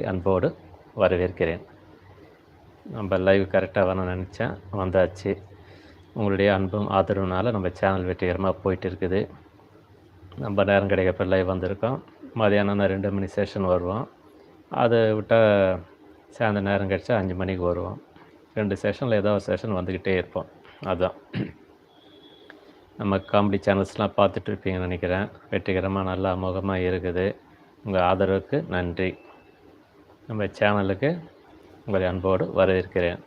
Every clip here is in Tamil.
அன்போடு வரவேற்கிறேன். நம்ம லைவ் கரெக்டாக வரணும்னு நினச்சேன். வந்தாச்சு. உங்களுடைய அன்பும் ஆதரவுனால நம்ம சேனல் வெற்றிகரமாக போயிட்டு இருக்குது. நம்ம நேரம் கிடைக்கப்ப லைவ் வந்திருக்கோம். மதியானம் ரெண்டு மணி செஷன் வருவோம். அதை விட்டால் சேர்ந்த நேரம் கிடச்சா அஞ்சு மணிக்கு வருவோம். ரெண்டு செஷனில் ஏதோ ஒரு செஷன் வந்துக்கிட்டே இருப்போம். அதுதான் நம்ம காமெடி சேனல்ஸ்லாம் பார்த்துட்டு இருப்பீங்கன்னு நினைக்கிறேன். வெற்றிகரமாக நல்லா அமோகமாக இருக்குது. உங்கள் ஆதரவுக்கு நன்றி. நம்ம சேனலுக்கு உங்களை அன்போடு வரவேற்கிறேன்.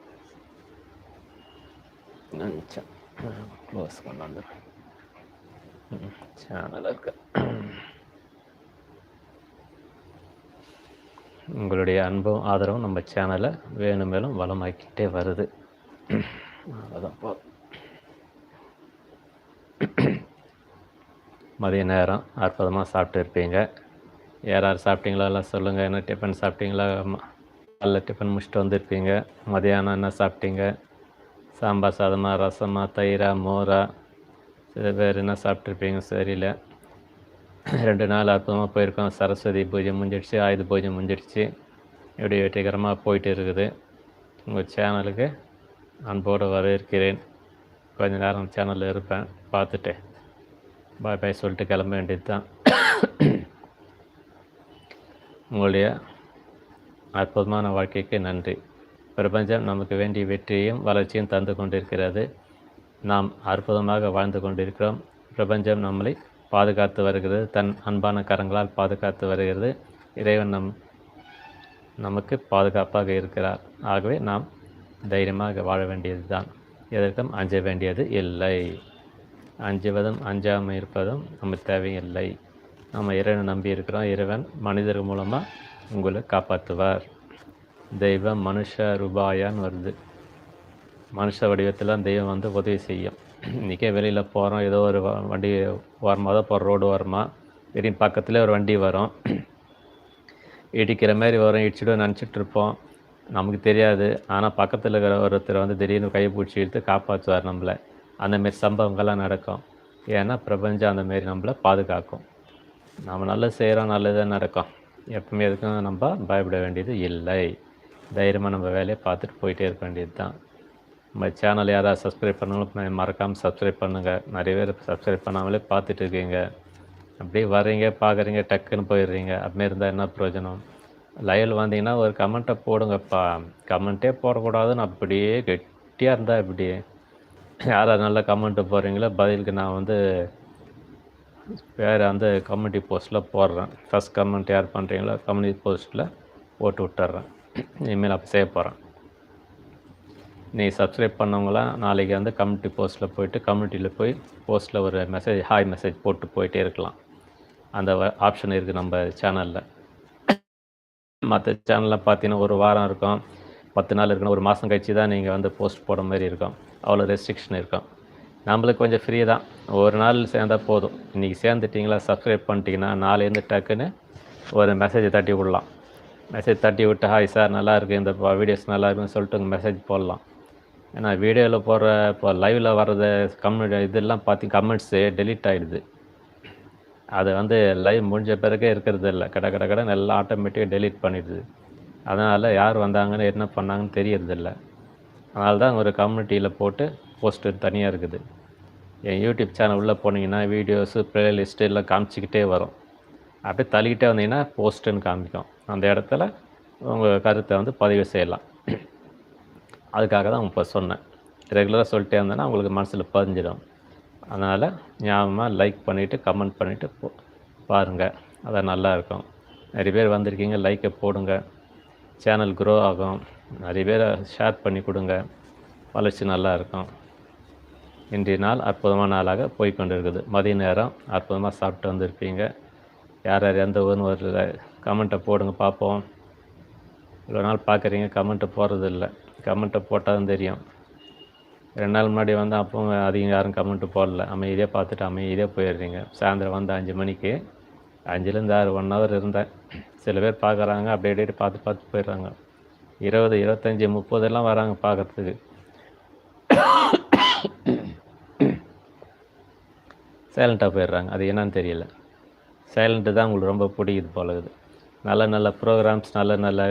க்ளோஸ் கொண்டாந்துடுறேன் சேனலுக்கு உங்களுடைய அன்பும் ஆதரவும் நம்ம சேனலை வேணும் மேலும் வளமாக்கிட்டே வருது. அவ்வளோதான் போ. மதிய நேரம் அற்புதமாக சாப்பிட்டு இருப்பீங்க. யார் யார் சாப்பிட்டீங்களோ எல்லாம் சொல்லுங்கள் என்ன டிஃபன் சாப்பிட்டீங்களா காலைல டிஃபன் முடிச்சுட்டு வந்திருப்பீங்க. மதியானம் என்ன சாப்பிட்டீங்க? சாம்பார் சாதமாக ரசமாக தயிரா மோரா? சில பேர் என்ன சாப்பிட்ருப்பீங்க சரியில்லை. ரெண்டு நாள் அற்புதமாக போயிருக்கோம். சரஸ்வதி பூஜை முடிஞ்சிடுச்சு ஆயுத பூஜை முடிஞ்சிடுச்சு. இப்படி வெற்றிகரமாக போயிட்டு இருக்குது. உங்கள் சேனலுக்கு அன்போடு வரவேற்கிறேன். கொஞ்ச நேரம் சேனலில் இருப்பேன். பார்த்துட்டு. பாய் பாய் சொல்லிட்டு கிளம்ப வேண்டியது தான் உங்களுடைய அற்புதமான வாழ்க்கைக்கு நன்றி. பிரபஞ்சம் நமக்கு வேண்டிய வெற்றியையும் வளர்ச்சியும் தந்து கொண்டிருக்கிறது. நாம் அற்புதமாக வாழ்ந்து கொண்டிருக்கிறோம். பிரபஞ்சம் நம்மளை பாதுகாத்து வருகிறது. தன் அன்பான கரங்களால் பாதுகாத்து வருகிறது. இறைவன் நம் நமக்கு பாதுகாப்பாக இருக்கிறார். ஆகவே நாம் தைரியமாக வாழ வேண்டியது தான் எதற்கும் அஞ்ச வேண்டியது இல்லை. அஞ்சுவதும் அஞ்சாமல் இருப்பதும் நமக்கு தேவையில்லை. நம்ம இறைவனை நம்பி இருக்கிறோம். இறைவன் மனிதர் மூலமாக உங்களை காப்பாற்றுவார் தெய்வம் மனுஷ ரூபாயான்னு வருது. மனுஷ வடிவத்தில் தெய்வம் வந்து உதவி செய்யும். இன்றைக்கே வெளியில் போகிறோம் ஏதோ ஒரு வண்டி ஓரமாக தான் போகிற ரோடு ஓரமாக திடீர்னு பக்கத்தில் ஒரு வண்டி வரும். இடிக்கிற மாதிரி வரும். இடிச்சுட்டு நினச்சிட்டு இருப்போம். நமக்கு தெரியாது. ஆனால் பக்கத்தில் இருக்கிற ஒருத்தர் வந்து திடீர்னு கையை பிடிச்சி இழுத்து காப்பாற்றுவார் நம்மளை. அந்தமாரி சம்பவங்கள்லாம் நடக்கும். ஏன்னா பிரபஞ்சம் அந்தமாரி நம்மளை பாதுகாக்கும். நம்ம நல்லா செய்கிறோம் நல்லதாக நடக்கும் எப்பவுமே எதுக்கும் நம்ம பயப்பட வேண்டியது இல்லை. தைரியமாக நம்ம வேலையை பார்த்துட்டு போயிட்டே இருக்க வேண்டியது தான் நம்ம சேனல் யாராவது சப்ஸ்கிரைப் பண்ணாலும் மறக்காமல் சப்ஸ்கிரைப் பண்ணுங்கள் நிறைய பேர் சப்ஸ்கிரைப் பண்ணாமலே பார்த்துட்டு இருக்கீங்க. அப்படியே வர்றீங்க பார்க்குறீங்க டக்குன்னு போயிடுறீங்க. அப்படியே இருந்தால் என்ன பிரயோஜனம்? லைவில் வந்தீங்கன்னா ஒரு கமெண்ட்டை போடுங்கப்பா. கமெண்ட்டே போடக்கூடாதுன்னு அப்படியே கெட்டியாக இருந்தால் இப்படி யாராவது நல்ல கமெண்ட்டு போடுறீங்களோ? பதிலுக்கு நான் வந்து வேறு அந்த கம்யூனிட்டி போஸ்ட்டில் போடுறேன். ஃபஸ்ட் கமெண்ட் யார் பண்ணுறீங்களோ கம்யூனிட்டி போஸ்ட்டில் போட்டு விட்டுறேன். இனிமேல் அப்போ செய்ய போகிறேன் நீ சப்ஸ்கிரைப் பண்ணவங்களாம் நாளைக்கு வந்து கம்யூனிட்டி போஸ்ட்டில் போயிட்டு கம்யூனிட்டியில் போய் போஸ்ட்டில் ஒரு மெசேஜ் ஹாய் மெசேஜ் போட்டு போயிட்டே இருக்கலாம். அந்த ஆப்ஷன் இருக்குது நம்ம சேனலில் மற்ற சேனலில் பார்த்தீங்கன்னா ஒரு வாரம் இருக்கும். பத்து நாள் இருக்கணும் ஒரு மாதம் கழிச்சு தான் நீங்கள் வந்து போஸ்ட் போட மாதிரி இருக்கும். அவ்வளோ ரெஸ்ட்ரிக்ஷன் இருக்கும். நம்மளுக்கு கொஞ்சம் ஃப்ரீ தான். ஒரு நாள் சேர்ந்தால் போதும். இன்றைக்கி சேர்ந்துட்டிங்களா சப்ஸ்கிரைப் பண்ணிட்டீங்கன்னா நாளைலேருந்து டக்குன்னு ஒரு மெசேஜை தட்டி விடலாம். மெசேஜ் தட்டி விட்டு ஹாய் சார் நல்லாயிருக்கு இந்த வீடியோஸ் நல்லா இருக்குன்னு சொல்லிட்டு உங்கள் மெசேஜ் போடலாம். ஏன்னா வீடியோவில் போடுற இப்போ லைவில் வர்றது கம்யூ இதெல்லாம் பார்த்தி கமெண்ட்ஸு டெலீட் ஆகிடுது அது வந்து லைவ் முடிஞ்ச பிறகு இருக்கிறது இல்லை. கட கட கடை நல்லா ஆட்டோமேட்டிக்காக டெலீட் பண்ணிடுது. அதனால் யார் வந்தாங்கன்னு என்ன பண்ணாங்கன்னு தெரியறதில்ல அதனால தான் ஒரு கம்யூனிட்டியில் போட்டு போஸ்ட்டு தனியாக இருக்குது. என் யூடியூப் சேனல் உள்ளே போனீங்கன்னா வீடியோஸு ப்ளேலிஸ்ட்டு எல்லாம் காமிச்சிக்கிட்டே வரும். அப்படியே தள்ளிக்கிட்டே வந்தீங்கன்னா போஸ்ட்டுன்னு காமிக்கும். அந்த இடத்துல உங்கள் கருத்தை வந்து பதிவு செய்யலாம். அதுக்காக தான் இப்போ சொன்னேன். ரெகுலராக சொல்லிட்டே இருந்தேன்னா உங்களுக்கு மனசில் பதிஞ்சிடும். அதனால் ஞாபகமாக லைக் பண்ணிவிட்டு கமெண்ட் பண்ணிவிட்டு போ பாருங்கள் அதான் நல்லாயிருக்கும் நிறைய பேர் வந்திருக்கீங்க லைக்கை போடுங்க. சேனல் க்ரோ ஆகும். நிறைய பேரை ஷேர் பண்ணி கொடுங்க. வளர்ச்சி நல்லாயிருக்கும் இன்றைய நாள் அற்புதமான நாளாக போய்கொண்டிருக்குது இருக்குது மதிய நேரம். அற்புதமாக சாப்பிட்டு வந்திருப்பீங்க யார் யார் எந்த ஊர்னு ஒரு கமெண்ட்டை போடுங்க பார்ப்போம். இவ்வளோ நாள் பார்க்குறீங்க கமெண்ட்டு போடுறதில்ல. கமெண்ட்டை போட்டால் தான் தெரியும். ரெண்டு நாள் முன்னாடி வந்து அப்போ அதிகம் யாரும் கமெண்ட்டு போடல. அமைதியாக பார்த்துட்டு அமைதியாக போயிடுறீங்க. சாயந்தரம் வந்து அஞ்சு மணிக்கு. அஞ்சுலேருந்து ஆறு ஒன் ஹவர் இருந்தேன். சில பேர் பார்க்குறாங்க அப்படியே அப்படியே பார்த்து பார்த்து போயிடுறாங்க. இருபது இருபத்தஞ்சி முப்பதெல்லாம் வராங்க பார்க்கறதுக்கு. சைலண்ட்டாக போயிடுறாங்க. அது என்னன்னு தெரியல. சைலண்ட்டு தான் உங்களுக்கு ரொம்ப பிடிக்குது போல நல்ல நல்ல ப்ரோக்ராம்ஸ் நல்ல நல்ல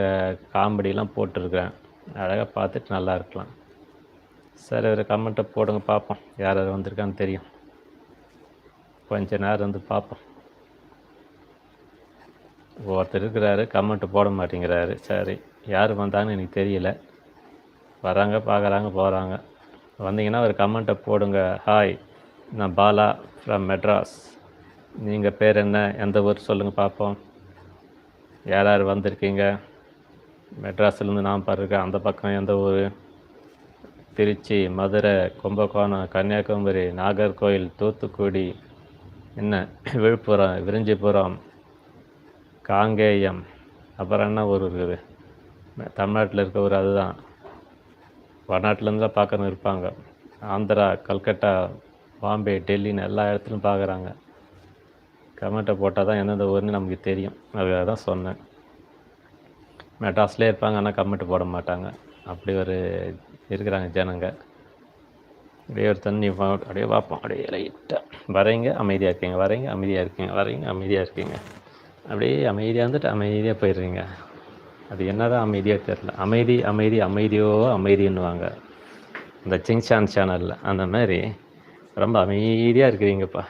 காமெடிலாம் போட்டிருக்கிறேன். அழகாக பார்த்துட்டு நல்லா இருக்கலாம். சரி ஒரு கமெண்ட்டை போடுங்க பார்ப்போம். யார் யார் வந்திருக்கான்னு தெரியும். கொஞ்ச நேரம் வந்து பார்ப்போம். ஒருத்தர் இருக்கிறாரு கமெண்ட்டு போட மாட்டேங்கிறாரு. சரி யார் வந்தாங்கன்னு எனக்கு தெரியல. வராங்க பார்க்குறாங்க போகிறாங்க வந்தீங்கன்னா ஒரு கமெண்ட்டை போடுங்க. ஹாய் நான் பாலா ஃப்ரம் மெட்ராஸ் நீங்கள் பேர் என்ன? எந்த ஊர்? சொல்லுங்கள் பார்ப்போம். யார் யார் வந்திருக்கீங்க? மெட்ராஸ்லேருந்து நான் பாருக்கேன் அந்த பக்கம் எந்த ஊர்? திருச்சி மதுரை கும்பகோணம் கன்னியாகுமரி நாகர்கோவில் தூத்துக்குடி. என்ன? விழுப்புரம் விரிஞ்சிபுரம் காங்கேயம். அப்புறம் என்ன ஊர் இருக்குது? தமிழ்நாட்டில் இருக்க ஊர் அதுதான். வடநாட்டிலேருந்து தான் பார்க்கணும் இருப்பாங்க. ஆந்திரா கல்கட்டா பாம்பே டெல்லின்னு எல்லா இடத்துலையும் பார்க்குறாங்க கமெண்ட்டை போட்டால் தான் எந்தெந்த ஊர்னு நமக்கு தெரியும். அதுக்காக தான் சொன்னேன். மெட்ராஸ்லேயே இருப்பாங்க ஆனால் கமெண்ட் போட மாட்டாங்க. அப்படி ஒரு இருக்கிறாங்க ஜனங்க. அப்படியே ஒரு தண்ணி அப்படியே பார்ப்போம் அப்படியே லைட்டாக வரீங்க அமைதியாக இருக்கீங்க வரீங்க அமைதியாக இருக்கீங்க வரீங்க அமைதியாக இருக்கீங்க. அப்படியே அமைதியாக இருந்துட்டு அமைதியாக போயிடுறீங்க. அது என்ன தான் அமைதியாக தெரில அமைதி அமைதி அமைதியோ அமைதின்னுவாங்க. இந்த சிங்சான் சேனலில் அந்த மாதிரி ரொம்ப அமைதியாக இருக்கிறீங்கப்பா.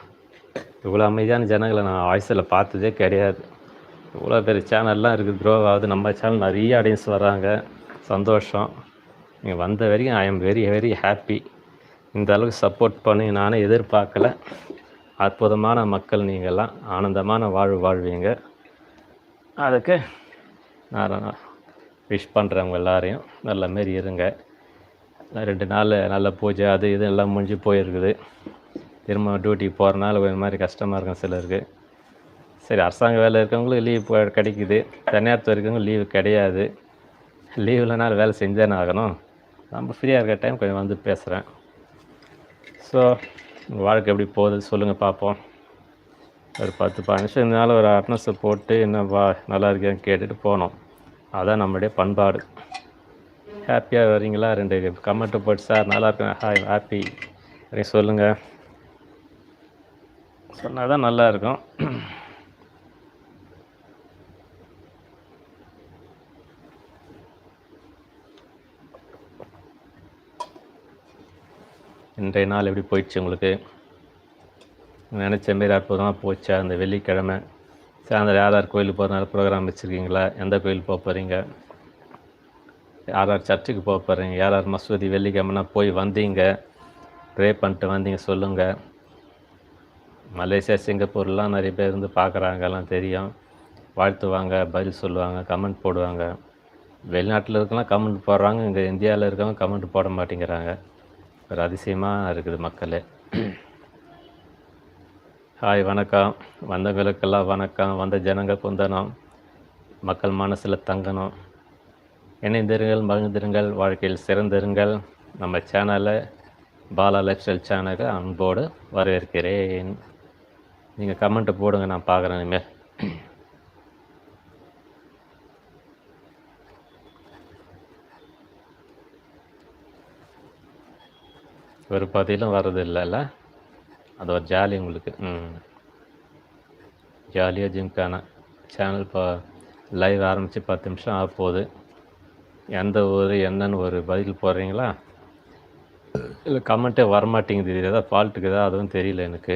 இவ்வளோ அமைதியான ஜனங்களை நான் வாய்ஸில் பார்த்ததே கிடையாது. இவ்வளோ பெரிய சேனல்லாம் இருக்குது க்ரோ ஆகுது நம்ம சேனல் நிறைய ஆடியன்ஸ் வராங்க சந்தோஷம். நீங்கள் வந்த வரைக்கும் I am very very happy இந்த அளவுக்கு சப்போர்ட் பண்ணி நானே எதிர்பார்க்கல. அற்புதமான மக்கள் நீங்கள்லாம் ஆனந்தமான வாழ்வு வாழ்வீங்க. அதுக்கு நான் விஷ் பண்ணுறவங்க எல்லாரையும். நல்ல மாரி இருங்க. ரெண்டு நாள் நல்ல பூஜை அது இது எல்லாம் முடிஞ்சு போயிருக்குது. திரும்ப டியூட்டிக்கு போகிறனால ஒரு மாதிரி கஷ்டமாக இருக்கும் சிலருக்கு சரி அரசாங்க வேலை இருக்கவங்களுக்கு லீவ் கிடைக்குது. தனியார் இருக்கவங்க லீவு கிடையாது. லீவ் இல்லைனாலும் வேலை செஞ்சேன்னு ஆகணும். நம்ம ஃப்ரீயாக இருக்க டைம் கொஞ்சம் வந்து பேசுகிறேன் ஸோ வாழ்க்கை எப்படி போகுது சொல்லுங்கள் பார்ப்போம் ஒரு பத்து பதினஞ்சு நிமிஷம் இருந்தாலும் ஒரு அட்னஸை போட்டு என்னப்பா நல்லா இருக்கேன்னு கேட்டுட்டு போனோம். அதான் நம்மளுடைய பண்பாடு. ஹாப்பியாக வரீங்களா ரெண்டு கமெண்ட்டு போட்டு சார் நல்லா இருக்கேன் ஹாய் ஹாப்பி அப்படின்னு சொல்லுங்கள் சொன்னால் தான் நல்லா இருக்கும். இன்றைய நாள் எப்படி போயிடுச்சு உங்களுக்கு? நினச்ச மாரி அற்புதமாக போச்சா? அந்த வெள்ளிக்கிழமை. சாயந்தரம் யார் யார் கோயிலுக்கு போகிறனால ப்ரோக்ராம் வச்சுருக்கீங்களா? எந்த கோயில் போக போகிறீங்க யார் யார் சர்ச்சுக்கு போக போகிறீங்க யார் யார் மசூதி வெள்ளிக்கிழமைனா போய் வந்தீங்க. ப்ரே பண்ணிட்டு வந்தீங்க சொல்லுங்கள் மலேசியா சிங்கப்பூர்லாம் நிறைய பேர் இருந்து பார்க்குறாங்க எல்லாம் தெரியும். வாழ்த்துவாங்க பதில் சொல்லுவாங்க கமெண்ட் போடுவாங்க. வெளிநாட்டில் இருக்கலாம் கமெண்ட் போடுறாங்க இங்கே இந்தியாவில் இருக்கவங்க கமெண்ட் போட மாட்டேங்கிறாங்க. ஒரு அதிசயமாக இருக்குது மக்களே. ஹாய் வணக்கம். வந்தவங்களுக்கெல்லாம் வணக்கம். வந்த ஜனங்க குந்தனம் மக்கள் மனசில் தங்கணும். இணைந்திருங்கள் மகிழ்ந்திருங்கள் வாழ்க்கையில் சிறந்திருங்கள். நம்ம சேனலை பாலா லைஃப் ஸ்டைல் சேனலுக்கு அன்போடு வரவேற்கிறேன். நீங்கள் கமெண்ட்டு போடுங்க நான் பார்க்குறேன் இனிமேல் ஒரு பதிலும் வர்றது இல்லைல்ல அது ஒரு ஜாலி உங்களுக்கு. ம். ஜாலியாக ஜிம்கான சேனல் இப்போ லைவ் ஆரம்பித்து பத்து நிமிஷம் ஆக போகுது எந்த ஊர் என்னன்னு ஒரு பதில் போடுறீங்களா? இல்லை கமெண்ட்டே வரமாட்டேங்குது. ஏதாவது ஃபால்ட்டுக்கு ஏதாவது அதுவும் தெரியல எனக்கு.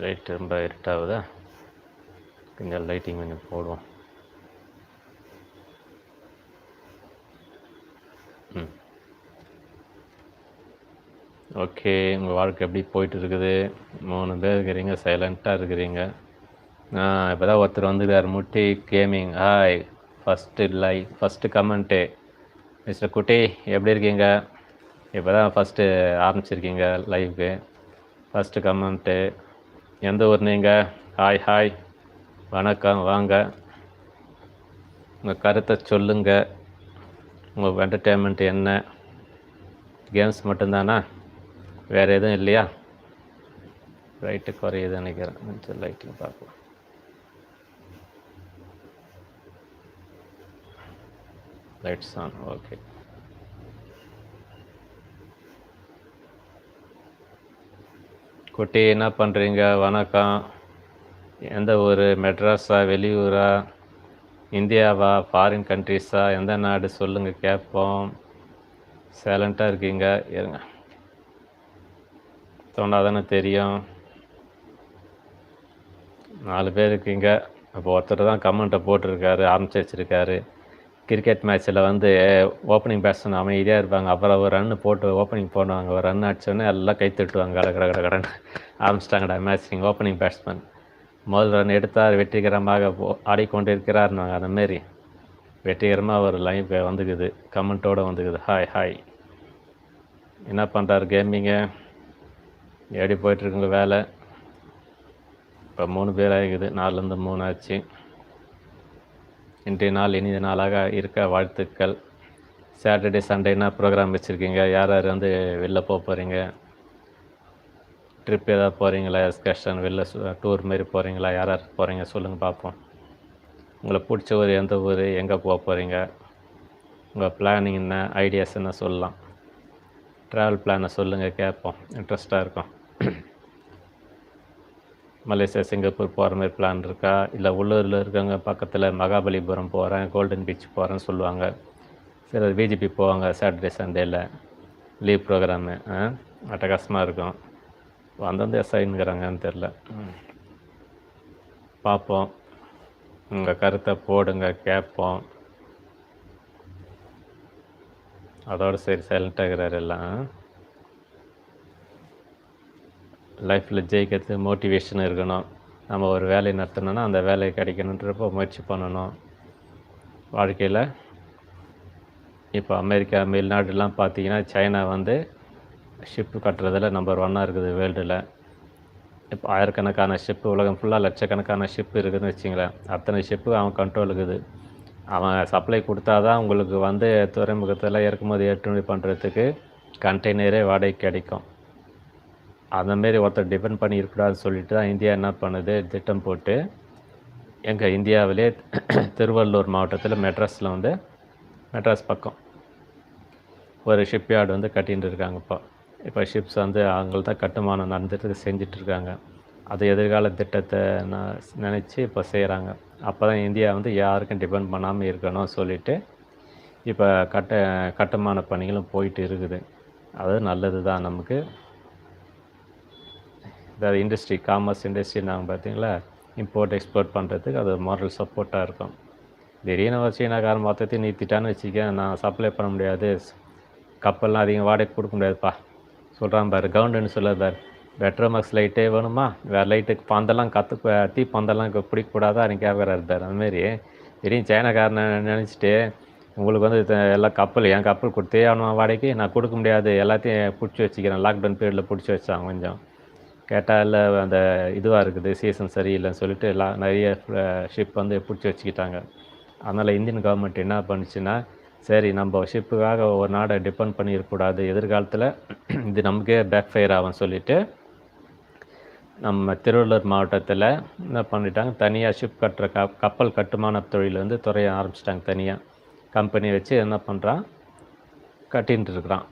லைட் ரொம்ப இருட்டாகுதா? கொஞ்சம் லைட்டிங் கொஞ்சம் போடுவோம். ம். ஓகே உங்கள் வாழ்க்கை எப்படி போயிட்டு இருக்குது மூணு பேர் இருக்கிறீங்க சைலண்ட்டாக இருக்கிறீங்க. இப்போ தான் ஒருத்தர் வந்துருக்கார் முட்டி gaming hi first like first comment mister Kutty எப்படி இருக்கீங்க? இப்போ தான் ஃபஸ்ட்டு ஆரம்பிச்சிருக்கீங்க லைவுக்கு ஃபஸ்ட்டு கமெண்ட்டு எந்த ஊர் நீங்கள் ஹாய் ஹாய் வணக்கம் வாங்க. உங்கள் கருத்தை சொல்லுங்கள் உங்கள் என்டர்டெயின்மெண்ட் என்ன? கேம்ஸ் மட்டும்தானா? வேறு எதுவும் இல்லையா? ரைட்டு குறையுது நினைக்கிறேன். கொஞ்சம் லைட்டிங் பார்க்கலாம் லைட்ஸ் ஆன் ஓகே குட்டி என்ன பண்ணுறீங்க வணக்கம். எந்த ஊர்? மெட்ராஸா? வெளியூரா? இந்தியாவா? ஃபாரின் கண்ட்ரீஸா எந்த நாடு? சொல்லுங்கள் கேட்போம். சைலண்ட்டாக இருக்கீங்க. இருங்க. சொன்னால் தெரியும். நாலு பேர் இருக்கீங்க. இப்போ ஒருத்தர் தான் கமெண்ட்டை போட்டிருக்காரு ஆரம்பிச்சு வச்சுருக்காரு. கிரிக்கெட் மேட்ச்சில் வந்து ஓப்பனிங் பேட்ஸ்மேன் அமைதியாக இருப்பாங்க. அப்புறம் ஒரு ரன் போட்டு ஓப்பனிங் போடுவாங்க ஒரு ரன் அடிச்சோடனே எல்லாம் கை தட்டுவாங்க. கட கட கட கடன்னு ஆரம்பிச்சிட்டாங்கடா மேட்ச் ஓப்பனிங் பேட்ஸ்மேன் முதல் ரன் எடுத்தார். வெற்றிகரமாக போ ஆடிக்கொண்டிருக்கிறார்னாங்க அந்த மாரி. வெற்றிகரமாக ஒரு லைஃப் வந்துக்குது. கமெண்ட்டோடு வந்துக்குது. ஹாய் ஹாய் என்ன பண்ணுறாரு கேமிங்க எப்படி போயிட்டுருக்குங்க வேலை. இப்போ மூணு பேர் ஆகிக்குது. நாலுலேருந்து மூணு ஆச்சு. இன்றைய நாள் இனிய நாளாக இருக்க வாழ்த்துக்கள். சாட்டர்டே சண்டேனா ப்ரோக்ராம் வச்சுருக்கீங்க. யார் யார் வந்து வெளில போக போகிறீங்க ட்ரிப் ஏதாவது போகிறீங்களா எக்ஸ்கர்ஷன் வெளில டூர் மாரி போகிறீங்களா யார் யார் போகிறீங்க சொல்லுங்கள் பார்ப்போம் உங்களை பிடிச்ச ஊர் எந்த ஊர் எங்கே போக போகிறீங்க உங்கள் பிளானிங் என்ன? ஐடியாஸ் என்ன சொல்லலாம்? ட்ராவல் பிளானை சொல்லுங்கள் கேட்போம். இன்ட்ரெஸ்ட்டாக இருக்கும். மலேசியா சிங்கப்பூர் போகிற மாதிரி பிளான் இருக்கா? இல்லை உள்ளூரில் இருக்கவங்க பக்கத்தில் மகாபலிபுரம் போகிறேன் கோல்டன் பீச் போகிறேன்னு சொல்லுவாங்க. சிலர் விஜிபி போவாங்க சாட்டர்டே சண்டேயில் லீவ் ப்ரோக்ராமு அட்டகாசமாக இருக்கும். அந்தந்த எஸ்ஐங்கிறாங்கன்னு தெரில பார்ப்போம் உங்கள் கருத்தை போடுங்க கேட்போம். அதோடு சரி சைலண்ட்டாகிறார் எல்லாம். லைஃப்பில் ஜெயிக்கிறது மோட்டிவேஷன் இருக்கணும். நம்ம ஒரு வேலையை நடத்தணும்னா அந்த வேலையை கிடைக்கணுன்றப்போ முயற்சி பண்ணணும். வாழ்க்கையில் இப்போ அமெரிக்கா வெளிநாடுலாம் பார்த்தீங்கன்னா சைனா வந்து ஷிப்பு கட்டுறதில் நம்பர் ஒன்னாக இருக்குது வேர்ல்டில் இப்போ ஆயிரக்கணக்கான ஷிப்பு உலகம் ஃபுல்லாக லட்சக்கணக்கான ஷிப்பு இருக்குதுன்னு வச்சிங்களேன். அத்தனை ஷிப்பு அவன் கண்ட்ரோல் இருக்குது. அவன் சப்ளை கொடுத்தா தான் உங்களுக்கு வந்து துறைமுகத்தில் இறக்குமதி ஏற்றுமதி பண்ணுறதுக்கு கண்டெய்னரே வாடகை கிடைக்கும். அந்தமாரி ஒருத்தர் டிபெண்ட் பண்ணி இருக்கக்கூடாதுன்னு சொல்லிட்டு தான் இந்தியா என்ன பண்ணுது? திட்டம் போட்டு எங்கள் இந்தியாவிலே திருவள்ளூர் மாவட்டத்தில் மெட்ராஸில் வந்து மெட்ராஸ் பக்கம் ஒரு ஷிப்யார்டு வந்து கட்டின்னு இருக்காங்க இப்போ. இப்போ ஷிப்ஸ் வந்து அவங்கள தான் கட்டுமானம் நடந்துட்டு செஞ்சிட்ருக்காங்க அது எதிர்கால திட்டத்தை நான் நினச்சி இப்போ செய்கிறாங்க அப்போ தான் இந்தியா வந்து யாருக்கும் டிபெண்ட் பண்ணாமல் இருக்கணும் சொல்லிவிட்டு இப்போ கட்ட கட்டுமான பணிகளும் போயிட்டு இருக்குது. அது நல்லது தான் நமக்கு. அதாவது இண்டஸ்ட்ரி காமர்ஸ் இண்டஸ்ட்ரி நாங்கள் பார்த்தீங்களா? இம்போர்ட் எக்ஸ்போர்ட் பண்ணுறதுக்கு அது மாரல் சப்போர்ட்டாக இருக்கும். திடீர்னு ஒரு சீனாக்காரன் மொத்தத்தையும் நிறுத்திட்டான்னு வச்சுக்க நான் சப்ளை பண்ண முடியாது. கப்பல்லாம் அதிகம் வாடகை கொடுக்க முடியாதுப்பா. சொல்கிறான் பாரு கவுண்டுன்னு சொல்ல பாரு. பெட்ரோமேக்ஸ் லைட்டே வேணுமா? வேறு லைட்டுக்கு பந்தெல்லாம் கற்று தீ பந்தெல்லாம் பிடிக்கக்கூடாதா எனக்கு கேட்குறாரு இருந்தார் அதுமாரி திடீர்னு சைனாக்காரனை நினச்சிட்டு உங்களுக்கு வந்து எல்லாம் கப்பல் என் கப்பல் கொடுத்தே ஆகணும் வாடகைக்கு? நான் கொடுக்க முடியாது. எல்லாத்தையும் பிடிச்சி வச்சுக்கிறேன். லாக்டவுன் பீரியடில் பிடிச்சி வச்சான் கொஞ்சம். கேட்டால் இல்லை அந்த இதுவாக இருக்குது சீசன் சரியில்லைன்னு சொல்லிட்டு எல்லாம் நிறைய ஷிப் வந்து பிடிச்சி வச்சுக்கிட்டாங்க. அதனால் இந்தியன் கவர்மெண்ட் என்ன பண்ணுச்சுன்னா சரி நம்ம ஷிப்புக்காக ஒரு நாடை டிபெண்ட் பண்ணியிருக்கக்கூடாது. எதிர்காலத்தில் இது நமக்கே பேக் ஃபயர் ஆகும் சொல்லிவிட்டு நம்ம திருவள்ளூர் மாவட்டத்தில் என்ன பண்ணிட்டாங்க தனியாக ஷிப் கட்டுற க கப்பல் கட்டுமான தொழில் வந்து துறைய ஆரம்பிச்சிட்டாங்க தனியாக கம்பெனி வச்சு என்ன பண்ணுறான் கட்டின்ட்டு இருக்கிறான்.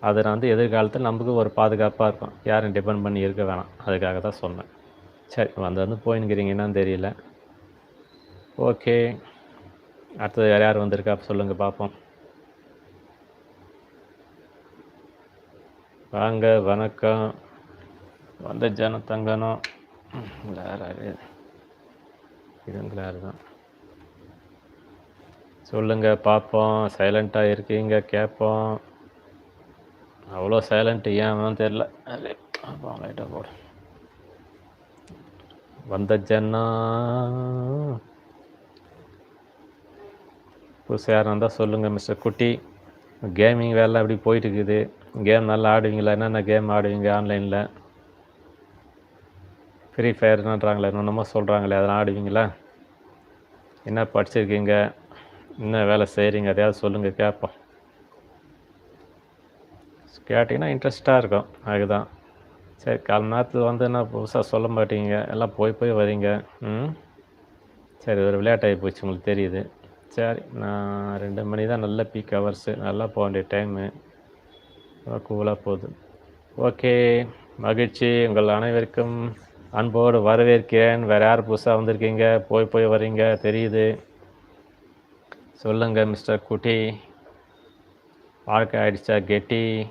அது வந்து எதிர்காலத்தில் நமக்கு ஒரு பாதுகாப்பாக இருக்கும். யாரும் டிபெண்ட் பண்ணி இருக்க வேணாம். அதுக்காக தான் சொன்னேன். சரி வந்து வந்து போயின்னுக்கிறீங்கன்னு தெரியல. ஓகே. அடுத்தது யார் யார் வந்திருக்கா? சொல்லுங்கள் பார்ப்போம். வாங்க வணக்கம். வந்த ஜன தங்கணும் வேறு இதுங்களாரு தான் சொல்லுங்கள் பார்ப்போம். சைலண்ட்டாக இருக்கீங்க கேட்போம். அவ்வளோ சைலண்ட்டு ஏன் தெரில லைட்டாக போட. வந்த ஜன்னா. புதுசாக யாரும் இருந்தால் சொல்லுங்கள் மிஸ்டர் குட்டி. கேமிங் வேலை அப்படி போயிட்டு இருக்குது கேம் நல்லா ஆடுவீங்களா? என்னென்ன கேம் ஆடுவீங்க ஆன்லைனில் ஃப்ரீ ஃபயர்ன்றாங்களே என்னென்னமோ சொல்கிறாங்களே அதெல்லாம் ஆடுவீங்களா? என்ன படிச்சிருக்கீங்க? என்ன வேலை செய்கிறீங்க அதையாவது சொல்லுங்கள் கேட்போம். கேட்டிங்கன்னா இன்ட்ரெஸ்ட்டாக இருக்கும். அதுதான். சரி கால் மணி நேரத்தில் வந்து என்ன புதுசாக சொல்ல மாட்டீங்க? எல்லாம் போய் போய் வரீங்க. ம்? சரி ஒரு விளையாட்டாகி போச்சு உங்களுக்கு தெரியுது. சரி நான் ரெண்டு மணி தான் நல்ல பீக் ஹவர்ஸு நல்லா போக வேண்டிய டைமு கூலாக போகுது. ஓகே மகிழ்ச்சி. உங்கள் அனைவருக்கும் அன்போடு வரவேற்கிறேன். வேறு யார் புதுசாக வந்திருக்கீங்க? போய் போய் வரீங்க? தெரியுது. சொல்லுங்கள் மிஸ்டர் குட்டி. வாழ்க்கை ஆயிடுச்சா கெட்டி?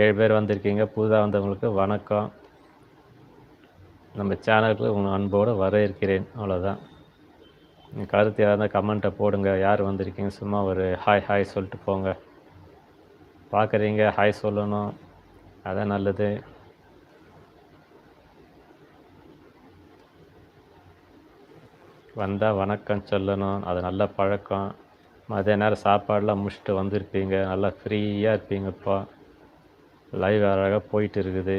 ஏழு பேர் வந்திருக்கீங்க. புதுதாக வந்தவங்களுக்கு வணக்கம். நம்ம சேனலுக்கு உங்கள் அன்போடு வரவேற்கிறேன். அவ்வளோதான் நீங்கள் கருத்து யாராவது கமெண்ட்டை போடுங்க. யார் வந்திருக்கீங்க சும்மா ஒரு ஹாய் ஹாய் சொல்லிட்டு போங்க. பார்க்குறீங்க ஹாய் சொல்லணும். அதான் நல்லது. வந்தால் வணக்கம் சொல்லணும். அது நல்ல பழக்கம். மதிய நேரம் சாப்பாடெலாம் முடிச்சுட்டு வந்திருப்பீங்க. நல்லா ஃப்ரீயாக இருப்பீங்கப்பா. லைவ் அழகாக போயிட்டு இருக்குது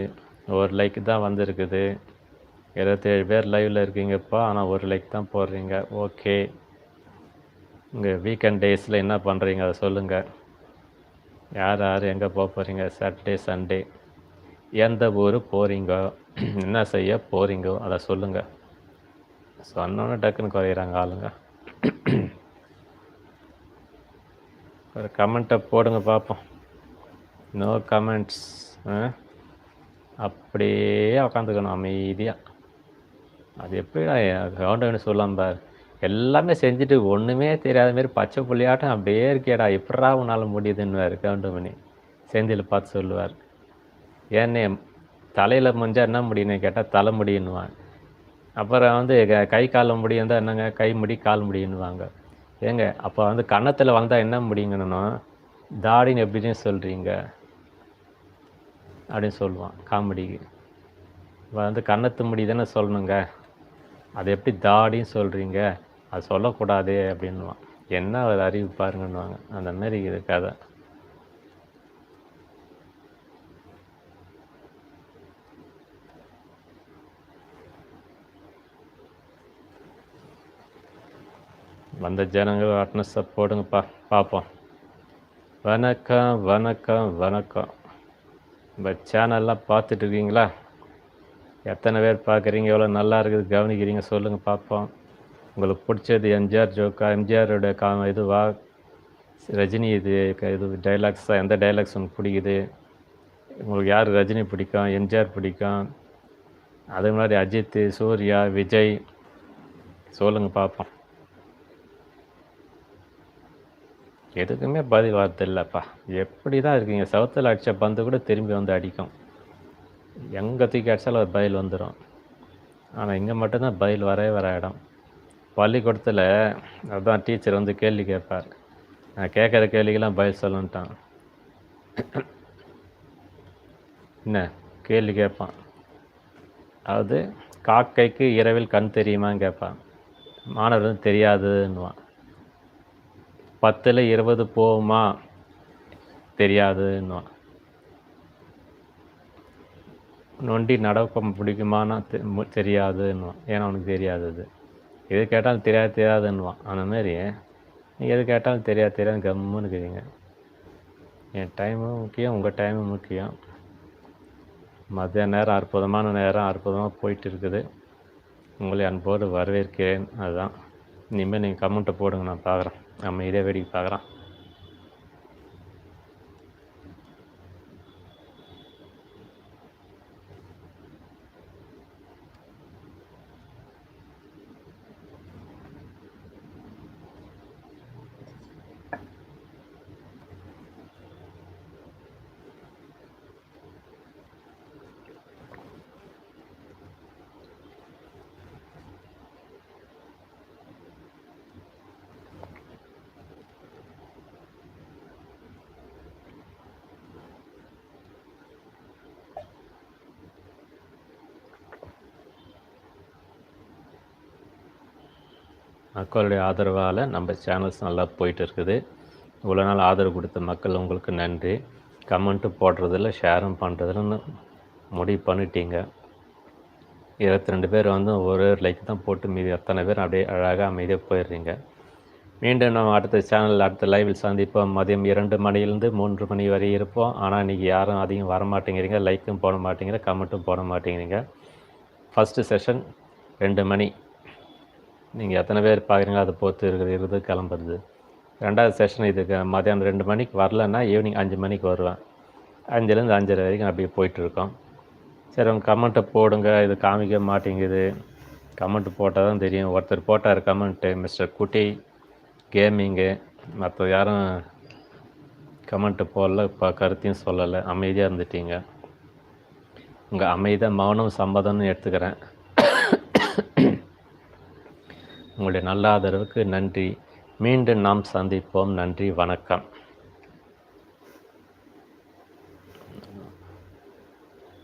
ஒரு லைக் தான் வந்திருக்குது. இருபத்தேழு பேர் லைவில் இருக்கீங்கப்பா. ஆனால் ஒரு லைக் தான் போடுறீங்க. ஓகே உங்கள் வீக்கெண்ட் டேஸில் என்ன பண்ணுறீங்க அதை சொல்லுங்கள் யார் யார் எங்கே போக போகிறீங்க சாட்டர்டே சண்டே எந்த ஊர் போகிறீங்க என்ன செய்ய போகிறீங்க அதை சொல்லுங்கள் சொன்னோன்னே டக்குன்னு குறையிறாங்க ஆளுங்க. ஒரு கமெண்ட்டை போடுங்க பார்ப்போம். No comments eh? அப்படியே உக்காந்துக்கணும் அமைதியாக அது எப்படி கவுண்டவனு சொல்லலாம் பார். எல்லாமே செஞ்சுட்டு ஒன்றுமே தெரியாத மாரி பச்சை புள்ளியாட்டம் அப்படியே இருக்கேடா. எப்படா உன்னால் முடியுதுன்னுவார் கவுண்டமணி செந்தில் பார்த்து சொல்லுவார். ஏன்னே தலையில் முடிஞ்சால் என்ன முடியுன்னு கேட்டால் தலை முடியுன்னுவான் அப்புறம் வந்து க- கை கால் முடி என்னங்க? கை முடி கால் முடியுன்னுவாங்க. ஏங்க அப்போ வந்து கன்னத்தில் வந்தால் என்ன முடியுங்கன்னு தாடின்னு எப்படின்னு சொல்கிறீங்க அப்படின்னு சொல்லுவான் காமெடிக்கு இப்போ வந்து கன்னத்து முடி தானே சொல்லணுங்க. அது எப்படி தாடின்னு சொல்கிறீங்க அது சொல்லக்கூடாதே அப்படின்னுவான். என்ன ஒரு அறிவு பாருங்கன்னுவாங்க. அந்த மாதிரி இது கதை. வந்த ஜனங்கள் அட்னஸை போடுங்கப்பா பார்ப்போம். வணக்கம் வணக்கம் வணக்கம். பட் சேனல்லாம் பார்த்துட்டு இருக்கீங்களா எத்தனை பேர் பார்க்குறீங்க? எவ்வளோ நல்லா இருக்குது? கவனிக்கிறீங்க? சொல்லுங்கள் பார்ப்போம். உங்களுக்கு பிடிச்சது எம்ஜிஆர் ஜோக்கா எம்ஜிஆரோட கா இதுவா ரஜினி இது இது டைலாக்ஸாக எந்த டைலாக்ஸ் உங்களுக்கு பிடிக்குது? உங்களுக்கு யார் ரஜினி பிடிக்கும்? எம்ஜிஆர் பிடிக்கும்? அதே மாதிரி அஜித் சூர்யா விஜய் சொல்லுங்கள் பார்ப்போம். எதுக்குமே பதில் வார்த்தை இல்லைப்பா எப்படி தான் இருக்கீங்க? சவுத்தில் அடித்த பந்து கூட திரும்பி வந்து அடிக்கும். எங்கே தூக்கி அடித்தாலும் ஒரு பதில் வந்துடும் ஆனால் இங்கே மட்டும்தான் பதில் வரவே வர இடம் பள்ளிக்கூடத்தில் அதுதான் டீச்சர் வந்து கேள்வி கேட்பார். நான் கேட்குற கேள்விக்கெல்லாம் பதில் சொல்லணுன்ட்டான் என்ன? கேள்வி கேட்பான். அதாவது காக்கைக்கு இரவில் கண் தெரியுமான்னு கேட்பான். மாணவர் வந்து தெரியாதுன்னுவான். பத்தில் இருபது போகுமா? தெரியாதுன்னுவான் நொண்டி நடக்கம் பிடிக்குமான்னா தெ- மு- தெரியாதுன்னுவான் ஏன்னா அவனுக்கு தெரியாது அது. எது கேட்டாலும் தெரியாது தெரியாதுன்னுவான் அந்த மாதிரி. நீங்கள் எது கேட்டாலும் தெரியாது தெரியாது கம்முன்னு இருக்கிறீங்க. என் டைமும் முக்கியம் உங்கள் டைமும் முக்கியம். மதிய நேரம் அற்புதமான நேரம் அற்புதமாக போயிட்டு இருக்குது. உங்களை அன்போடு வரவேற்கிறேன். அதுதான். இனிமேல் நீங்கள் கமெண்ட்டை போடுங்க நான் பார்க்குறேன். நம்ம இதே வேடிக்கை பார்க்குறேன் மக்களுடைய ஆதரவால் நம்ம சேனல்ஸ் நல்லா போயிட்டு இருக்குது இவ்வளோ நாள் ஆதரவு கொடுத்த மக்கள் உங்களுக்கு நன்றி. கமெண்ட்டு போடுறதில்ல ஷேரும் பண்ணுறதுலன்னு முடிவு பண்ணிட்டீங்க. இருபத்தி ரெண்டு பேர் வந்து ஒரு லைக் தான் போட்டு மீதி அத்தனை பேர் அப்படியே அழகாக அமைதியாக போயிடுறீங்க. மீண்டும் நம்ம அடுத்த சேனல் அடுத்த லைவில் சந்திப்போம். மதியம் இரண்டு மணிலேருந்து மூன்று மணி வரை இருப்போம். ஆனால் இன்றைக்கி யாரும் அதிகம் வர மாட்டேங்கிறீங்க லைக்கும் போட மாட்டேங்கிற கமெண்ட்டும் போட மாட்டேங்கிறீங்க. ஃபஸ்ட்டு செஷன் ரெண்டு மணி. நீங்கள் எத்தனை பேர் பார்க்குறீங்களோ அதை பொறுத்து இருக்கிறது இருக்குது கிளம்புறது. ரெண்டாவது செஷன் இதுக்கு மதியானம் ரெண்டு மணிக்கு வரலன்னா ஈவினிங் அஞ்சு மணிக்கு வருவேன். அஞ்சுலேருந்து அஞ்சரை வரைக்கும் அப்படியே போயிட்டுருக்கோம். சரி உங்கள் கமெண்ட்டை போடுங்க. இது காமிக்க மாட்டேங்குது. கமெண்ட் போட்டால் தான் தெரியும். ஒருத்தர் போட்டார் கமெண்ட்டு மிஸ்டர் குட்டி கேமிங்கு மற்ற யாரும் கமெண்ட்டு போடல. இப்போ கருத்தையும் சொல்லலை. அமைதியாக இருந்துட்டீங்க. உங்கள் அமைதியாக மௌனம் சம்மதம்னு எடுத்துக்கிறேன். உங்களுடைய நல்ல ஆதரவுக்கு நன்றி. மீண்டும் நாம் சந்திப்போம். நன்றி. வணக்கம்.